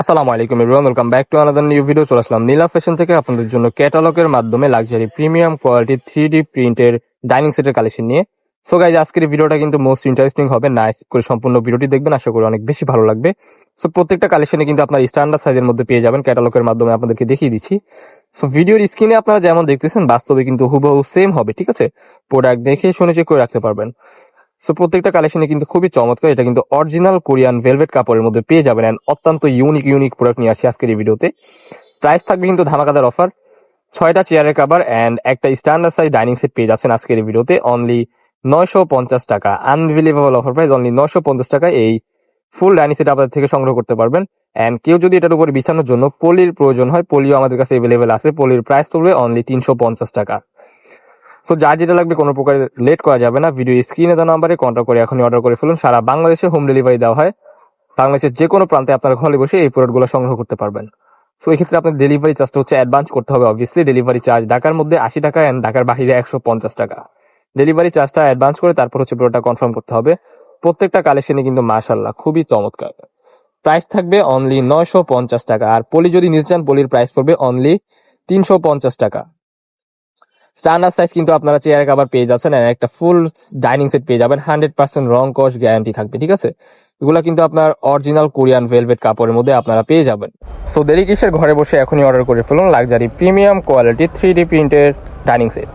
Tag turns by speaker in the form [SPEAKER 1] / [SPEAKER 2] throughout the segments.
[SPEAKER 1] আসসালামু আলাইকুম everyone welcome back to another new video চলে আসলাম নীলা ফ্যাশন থেকে আপনাদের জন্য ক্যাটালগের মাধ্যমে luxury premium quality three D প্রিন্টের ডাইনিং সেটের কালেকশন নিয়ে। সো গাইজ আজকের ভিডিওটা কিন্তু মোস্ট ইন্টারেস্টিং হবে। নাইস করে সম্পূর্ণ ভিডিওটি দেখবেন, আশা করি অনেক বেশি ভালো লাগবে। সো প্রত্যেকটা কালেকশনে কিন্তু আপনার স্ট্যান্ডার্ড সাইজের মধ্যে পেয়ে যাবেন ক্যাটালগের মাধ্যমে আপনাদেরকে দেখিয়ে দিচ্ছি। সো ভিডিওর স্ক্রিনে আপনারা যেমন দেখতেছেন, বাস্তবে কিন্তু হুবহু সেম হবে, ঠিক আছে? প্রোডাক্ট দেখে শুনে চেক করে রাখতে পারবেন। সো প্রত্যেকটা কালেকশনে কিন্তু খুবই চমৎকার। এটা কিন্তু অরিজিনাল কোরিয়ান ভেলভেট কাপড়ের মধ্যে পেয়ে যাবেন and অত্যন্ত ইউনিক ইউনিক প্রোডাক্ট নিয়ে আসি আজকের এই ভিডিওতে। প্রাইস থাকবে কিন্তু ধামাকাদার অফার ছয়টা চেয়ারের কাভার অ্যান্ড একটা স্ট্যান্ডার্ড সাইজ ডাইনিং সেট পেয়ে যাচ্ছেন আজকের এই ভিডিওতে। অনলি নয়শো পঞ্চাশ টাকা। আনবিলিভেবল অফার প্রাইস অনলি নয়শো পঞ্চাশ টাকা এই ফুল ডাইনিং সেট আপনাদের থেকে সংগ্রহ করতে পারবেন। অ্যান্ড কেউ যদি এটার উপরে বিছানোর জন্য পলির প্রয়োজন হয়, পলিও আমাদের কাছে এভেলেবেল আছে। পলির প্রাইস পড়বে অনলি তিনশো পঞ্চাশ টাকা। সো যার যেটা লাগবে কোনো প্রকার লেট করা যাবে না। ভিডিও স্ক্রিনে দেওয়া নাম্বারে কন্ট্যাক্ট করে এখনই অর্ডার করে ফেলুন। সারা বাংলাদেশে হোম ডেলিভারি দেওয়া হয়। বাংলাদেশের যে কোনো প্রান্তে আপনার ঘরে বসে এই প্রোডাক্টগুলো সংগ্রহ করতে পারবেন। সো এই ক্ষেত্রে আপনার ডেলিভারি চার্জটা হচ্ছে অ্যাডভান্স করতে হবে অবভিয়াসলি ডেলিভারি চার্জ ঢাকার মধ্যে আশি টাকা অ্যান্ড ঢাকার বাহিরে একশো পঞ্চাশ টাকা। ডেলিভারি চার্জটা অ্যাডভান্স করে তারপর হচ্ছে প্রোডাক্টটা কনফার্ম করতে হবে। প্রত্যেকটা কালেকশনে কিন্তু মাশাল্লাহ খুবই চমৎকার। প্রাইস থাকবে অনলি নয়শো পঞ্চাশ টাকা। আর পলি যদি নিতে চান, পলির প্রাইস পড়বে অনলি তিনশো পঞ্চাশ টাকা। স্ট্যান্ডার্ড সাইজ কিন্তু আপনারা চেয়ার কাভার পেয়ে যাচ্ছেন একটা ফুল ডাইনিং সেট পেয়ে যাবেন। হান্ড্রেড পার্সেন্ট রং কস গ্যারান্টি থাকবে, ঠিক আছে? এগুলা কিন্তু আপনার অরিজিনাল কোরিয়ান ভেলভেট কাপড়ের মধ্যে আপনারা পেয়ে যাবেন। সো দেরি কিসের? ঘরে বসে এখনই অর্ডার করে ফেলুন। Luxury premium quality three D প্রিন্টের ডাইনিং সেট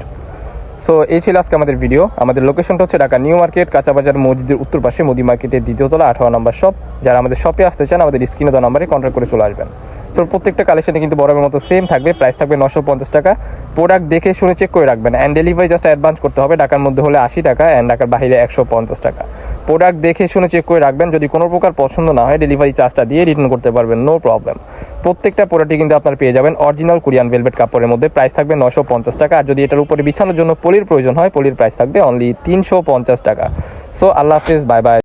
[SPEAKER 1] সো এই ছিল আজকে আমাদের ভিডিও আমাদের লোকেশনটা হচ্ছে ঢাকা নিউ মার্কেট, কাঁচাবাজার মসজিদের উত্তর পাশে মোদি মার্কেটের দ্বিতীয়তলা আঠারো নম্বর শপ যারা আমাদের শপে আসতে চান, আমাদের স্ক্রিনে দেওয়া নাম্বারে কন্ট্যাক্ট করে চলে আসবেন। সো প্রত্যেকটা কালেকশনে কিন্তু বরাবর মতো সেম থাকবে। প্রাইস থাকবে নশো পঞ্চাশ টাকা। প্রোডাক্ট দেখে শুনে চেক করে রাখবেন। অ্যান্ড ডেলিভারি জাস্ট অ্যাডভান্স করতে হবে। ঢাকার মধ্যে হলে আশি টাকা অ্যান্ড ঢাকার বাইরে একশো পঞ্চাশ টাকা। প্রোডাক্ট দেখে শুনে চেক করে রাখবেন। যদি কোনো প্রকার পছন্দ না হয় ডেলিভারি চার্জটা দিয়ে রিটার্ন করতে পারবেন নো প্রবলেম প্রত্যেকটা প্রোডাক্টই কিন্তু আপনার পেয়ে যাবেন। অরিজিনাল কোরিয়ান ভেলভেট কাপড়ের মধ্যে প্রাইস থাকবে নশো পঞ্চাশ টাকা। আর যদি এটার উপরে বিছানোর জন্য পলির প্রয়োজন হয়, পলির প্রাইস থাকবে অনলি তিনশো পঞ্চাশ টাকা। সো আল্লাহ হাফিজ বাই বাই